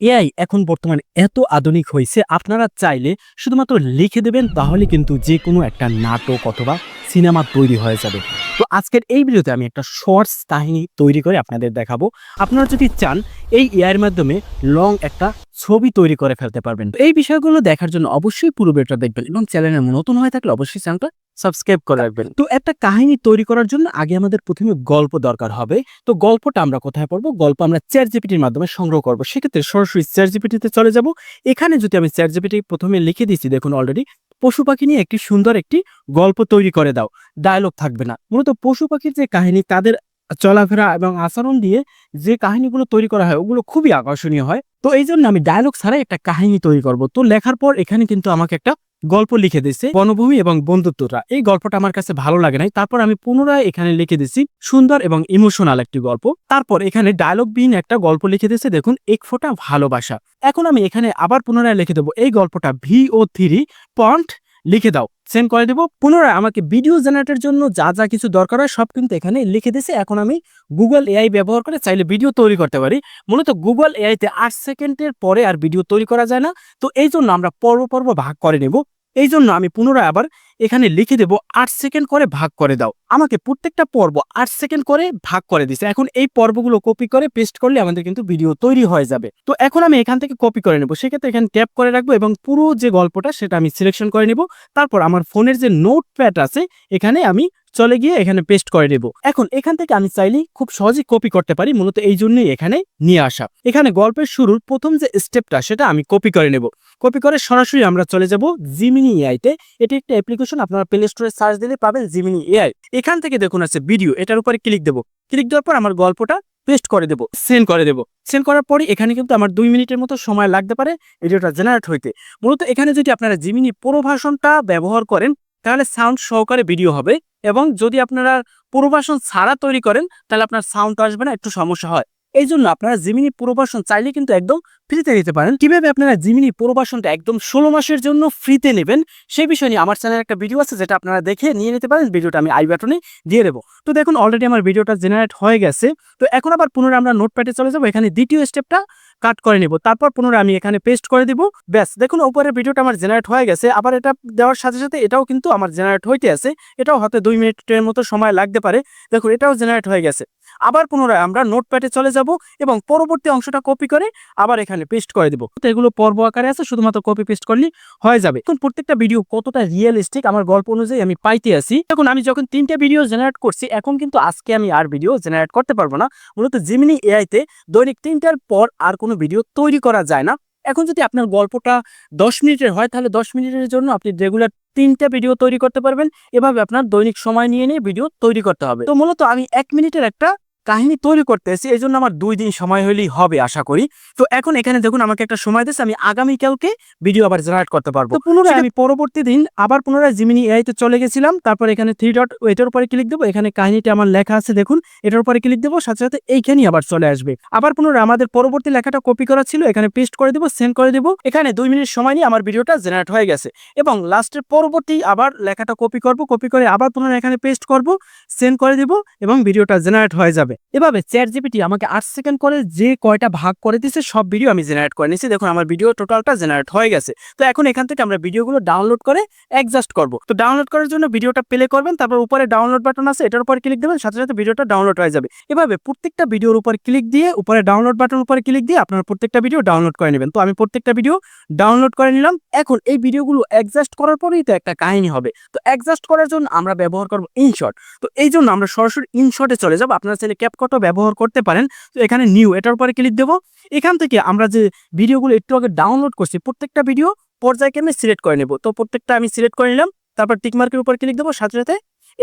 AI এখন বর্তমানে এত আধুনিক হয়েছে, আপনারা চাইলে শুধুমাত্র লিখে দেবেন, তাহলে কিন্তু যে কোনো একটা নাটক অথবা সিনেমা তৈরি হয়ে যাবে। তো আজকের এই ভিডিওতে আমি একটা শর্টস কাহিনী তৈরি করে আপনাদের দেখাবো। আপনারা যদি চান, এই এআইয়ের মাধ্যমে লং একটা ছবি তৈরি করে ফেলতে পারবেন। এই বিষয়গুলো দেখার জন্য অবশ্যই পুরো ভিডিওটা দেখবেন এবং চ্যানেলের নতুন হয়ে থাকলে অবশ্যই চ্যানেলটা সাবস্ক্রাইব করে রাখবেন। তো একটা কাহিনী তৈরি করার জন্য আগে আমাদের প্রথমে গল্প দরকার হবে। তো গল্পটা আমরা কোথায় পড়ব? গল্প আমরা চ্যাট জিপিটির মাধ্যমে সংগ্রহ করব। সেক্ষেত্রে সরাসরি চ্যাট জিপিটিতে চলে যাব। এখানে যদি আমি চ্যাট জিপিটি প্রথমে লিখে দিচ্ছি দেখুন অলরেডি পশু পাখি নিয়ে একটি সুন্দর একটি গল্প তৈরি করে দাও। ডায়লগ থাকবে না। মূলত পশু পাখির যে কাহিনী তাদের চলাফেরা এবং আচরণ দিয়ে যে কাহিনীগুলো তৈরি করা হয় ওগুলো খুবই আকর্ষণীয় হয়। তো এই জন্য আমি ডায়লগ ছাড়াই একটা কাহিনী তৈরি করব। তো লেখার পর এখানে কিন্তু আমাকে একটা গল্প লিখে দিছে বনভূমি এবং বন্ধুত্বটা। এই গল্পটা আমার কাছে ভালো লাগে নাই। তারপর আমি পুনরায় এখানে লিখে দিছি সুন্দর এবং ইমোশনাল একটি গল্প। তারপর এখানে ডায়লগ বিহীন একটা গল্প লিখে দিছে দেখুন, এক ফোটা ভালোবাসা। এখন আমি এখানে আবার পুনরায় লিখে দেবো। এই গল্পটা ভি ও থ্রি পন্ট লিখে দাও। সেন্ড করে দেবো। পুনরায় আমাকে ভিডিও জেনারেটের জন্য যা যা কিছু দরকার হয় সব কিন্তু এখানে লিখে দিয়েছে। এখন আমি গুগল এআই ব্যবহার করে চাইলে ভিডিও তৈরি করতে পারি। মূলত গুগল এআইতে আট সেকেন্ডের পরে আর ভিডিও তৈরি করা যায় না। তো এই জন্য আমরা পর্ব পর্ব ভাগ করে নেব। এই জন্য আমি পুনরায় আবার এখানে লিখে দেব আট সেকেন্ড করে ভাগ করে দাও। আমাকে প্রত্যেকটা পর্ব আট সেকেন্ড করে ভাগ করে দিছে। এখন এই পর্বগুলো কপি করে পেস্ট করলে আমাদের কিন্তু ভিডিও তৈরি হয়ে যাবে। তো এখন আমি এখান থেকে কপি করে নেব। সেক্ষেত্রে এখানে ট্যাপ করে রাখব এবং পুরো যে গল্পটা সেটা আমি সিলেকশন করে নেব। তারপর আমার ফোনের যে নোট প্যাড আছে, এখানে আমি চলে গিয়ে এখানে পেস্ট করে নেব। এখন এখান থেকে আমি চাইলেই খুব সহজেই কপি করতে পারি, মূলত এই জন্যই এখানে নিয়ে আসা। এখানে গল্পের শুরুর প্রথম যে স্টেপটা সেটা আমি কপি করে নেব। কপি করে সরাসরি আমরা চলে যাব জিমিনি এআইতে এটি একটা অ্যাপ্লিকেশন আপনারা প্লে স্টোরে সার্চ দিলে পাবেন জিমিনি এআই এখান থেকে দেখুন আছে ভিডিও এটার উপরে ক্লিক দেবো। ক্লিক দেওয়ার পর আমার গল্পটা পেস্ট করে দেবো সেন্ড করে দেবো। সেন্ড করার পরে এখানে কিন্তু আমার দুই মিনিটের মতো সময় লাগতে পারে ভিডিওটা জেনারেট হইতে। মূলত এখানে যদি আপনারা জিমিনি প্রভাষণটা ব্যবহার করেন তাহলে সাউন্ড সহকারে ভিডিও হবে এবং যদি আপনারা প্রভাষণ ছাড়া তৈরি করেন, তাহলে আপনার সাউন্ড আসবে না, একটু সমস্যা হয়। এই জন্য আপনারা জিমিনি প্রবাসন চাইলে কিন্তু একদম ফ্রিতে নিতে পারেন। কীভাবে আপনারা জিমিনি প্রবাসনটা একদম ষোলো মাসের জন্য ফ্রিতে নেবেন সেই বিষয় নিয়ে আমার চ্যানেলে একটা ভিডিও আছে, যেটা আপনারা দেখে নিয়ে নিতে পারেন। ভিডিওটা আমি আই বাটনে দিয়ে দেবো। তো দেখুন অলরেডি আমার ভিডিওটা জেনারেট হয়ে গেছে। তো এখন আবার পুনরায় আমরা নোটপ্যাডে চলে যাব। এখানে দ্বিতীয় স্টেপটা কাট করে নেব। তারপর পুনরায় আমি এখানে পেস্ট করে দিব। ব্যাস, দেখুন, উপরের ভিডিওটা আমার জেনারেট হয়ে গেছে। আবার এটা দেওয়ার সাথে সাথে এটাও কিন্তু আমার জেনারেট হইতে আছে। এটাও হয়তো দুই মিনিটের মতো সময় লাগতে পারে। দেখুন, এটাও জেনারেট হয়ে গেছে। আবার পুনরায় আমরা নোটপ্যাডে চলে যাব এবং পরবর্তী অংশটা কপি করে আবার এখানে পেস্ট করে দিব। তো এগুলো পর্ব আকারে আছে, শুধুমাত্র কপি পেস্ট করলেই হয়ে যাবে। এখন প্রত্যেকটা ভিডিও কতটা রিয়েলিস্টিক আমার গল্প অনুযায়ী আমি পাইতে আসি এখন আমি যখন তিনটা ভিডিও জেনারেট করছি, এখন কিন্তু আজকে আমি আর ভিডিও জেনারেট করতে পারব না। মূলত জিমিনি এআইতে দৈনিক তিনটার পর আর কোনো ভিডিও তৈরি করা যায় না। এখন যদি আপনার গল্পটা দশ মিনিটের হয়, তাহলে দশ মিনিটের জন্য আপনি রেগুলার তিনটা ভিডিও তৈরি করতে পারবেন। এভাবে আপনার দৈনিক সময় নিয়ে নিয়ে ভিডিও তৈরি করতে হবে। তো মূলত আমি এক মিনিটের একটা কাহিনী তৈরি করতে এসেছি এই জন্য আমার দুই দিন সময় হলেই হবে আশা করি। তো এখন এখানে দেখুন আমাকে একটা সময় দিচ্ছে আমি আগামীকালকে ভিডিও আবার জেনারেট করতে পারব। তো পুনরায় আমি পরবর্তী দিন আবার পুনরায় জিমিনি এআইতে চলে গেছিলাম তারপর এখানে থ্রি ডট এটার উপরে ক্লিক দেবো এখানে কাহিনীটা আমার লেখা আছে দেখুন এটার উপরে ক্লিক দেবো সাথে সাথে এইখানেই আবার চলে আসবে। আবার পুনরায় আমাদের পরবর্তী লেখাটা কপি করা ছিল এখানে পেস্ট করে দেবো সেন্ড করে দেবো এখানে দুই মিনিট সময় নিয়ে আমার ভিডিওটা জেনারেট হয়ে গেছে। এবং লাস্টের পরবর্তী আবার লেখাটা কপি করব কপি করে আবার পুনরায় এখানে পেস্ট করব সেন্ড করে দেবো এবং ভিডিওটা জেনারেট হয়ে যাবে। এভাবে চ্যাট জিপিটি আমাকে আট সেকেন্ড করে যে কয়টা ভাগ করে দিচ্ছে সব ভিডিও আমি জেনারেট করে নিয়েছি দেখুন, আমার ভিডিও টোটালটা জেনারেট হয়ে গেছে। তো এখন এখান থেকে আমরা ভিডিওগুলো ডাউনলোড করে অ্যাডজাস্ট করব। তো ডাউনলোড করার জন্য ভিডিওটা প্লে করবেন, তারপর উপরে ডাউনলোড বাটন আছে, এটার উপর ক্লিক দেবেন, সাথে সাথে ভিডিওটা ডাউনলোড হয়ে যাবে। এভাবে প্রত্যেকটা ভিডিওর উপর ক্লিক দিয়ে, উপরে ডাউনলোড বাটন উপরে ক্লিক দিয়ে আপনার প্রত্যেকটা ভিডিও ডাউনলোড করে নেবেন। তো আমি প্রত্যেকটা ভিডিও ডাউনলোড করে নিলাম। এখন এই ভিডিওগুলো অ্যাডজাস্ট করার পরেই তো একটা কাহিনী হবে। তো অ্যাডজাস্ট করার জন্য আমরা ব্যবহার করব ইনশট তো এই জন্য আমরা সরাসরি ইনশটে চলে যাব। আপনারা চাইলে ক্যাপকটও ব্যবহার করতে পারেন। তো এখানে নিউ এটার উপরে ক্লিক দেবো। এখান থেকে আমরা যে ভিডিওগুলো একটু আগে ডাউনলোড করছি, প্রত্যেকটা ভিডিও পর্যায়ক্রমে সিলেক্ট করে নেব। তো প্রত্যেকটা আমি সিলেক্ট করে নিলাম, তারপর টিকমার্কের উপর ক্লিক দেবো, সাথে সাথে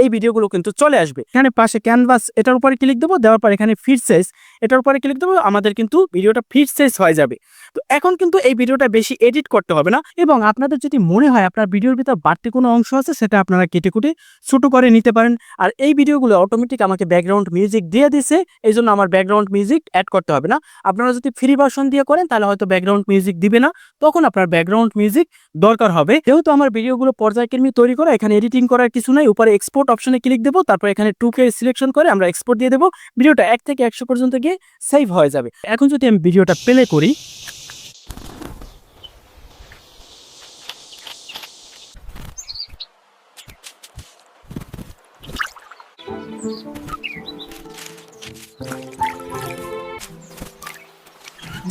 এই ভিডিওগুলো কিন্তু চলে আসবে। এখানে পাশে ক্যানভাস এটার উপরে ক্লিক দেবো, দেওয়ার পর এখানে ফিট সাইজ এটার উপরে ক্লিক দেবো, আমাদের কিন্তু ভিডিওটা ফিট সাইজ হয়ে যাবে। তো এখন কিন্তু এই ভিডিওটা বেশি এডিট করতে হবে না এবং আপনাদের যদি মনে হয় আপনার ভিডিওর ভিতর বাড়তি কোনো অংশ আছে, সেটা আপনারা কেটে কুটে ছোটো করে নিতে পারেন। আর এই ভিডিওগুলো অটোমেটিক আমাকে ব্যাকগ্রাউন্ড মিউজিক দিয়ে দিছে, এই জন্য আমার ব্যাকগ্রাউন্ড মিউজিক অ্যাড করতে হবে না। আপনারা যদি ফ্রি ভার্সন দিয়ে করেন, তাহলে হয়তো ব্যাকগ্রাউন্ড মিউজিক দিবে না। তখন আপনার ব্যাকগ্রাউন্ড মিউজিক দরকার হবে। যেহেতু আমার ভিডিওগুলো পর্যায়ক্রমে তৈরি করা, এখানে এডিটিং করার কিছু নাই, উপরে এক্সপোর্ট এক্সপোর্ট অপশনে ক্লিক দেবো, তারপর এখানে টুকে সিলেকশন করে আমরা এক্সপোর্ট দিয়ে দেবো, ভিডিওটা এক থেকে একশো পর্যন্ত গিয়ে সেভ হয়ে যাবে এখন যদি আমি ভিডিওটা প্লে করি Thank you.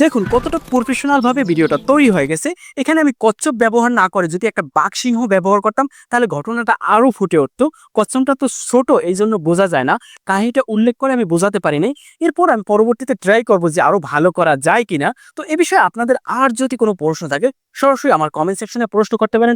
দেখুন কতটা প্রফেশনাল ভাবে ভিডিওটা তৈরি হয়ে গেছে। এখানে আমি কচ্ছপ ব্যবহার না করে যদি একটা বাঘসিংহ ব্যবহার করতাম, তাহলে ঘটনাটা আরও ফুটে উঠতো। কচ্ছপটা তো ছোট এই জন্য বোঝা যায় না। কাহিনীটা উল্লেখ করে আমি বোঝাতে পারিনি এরপর আমি পরবর্তীতে ট্রাই করব যে আরও ভালো করা যায় কিনা। তো এ বিষয়ে আপনাদের আর যদি কোনো প্রশ্ন থাকে, সরাসরি আমার কমেন্ট সেকশনে প্রশ্ন করতে পারেন।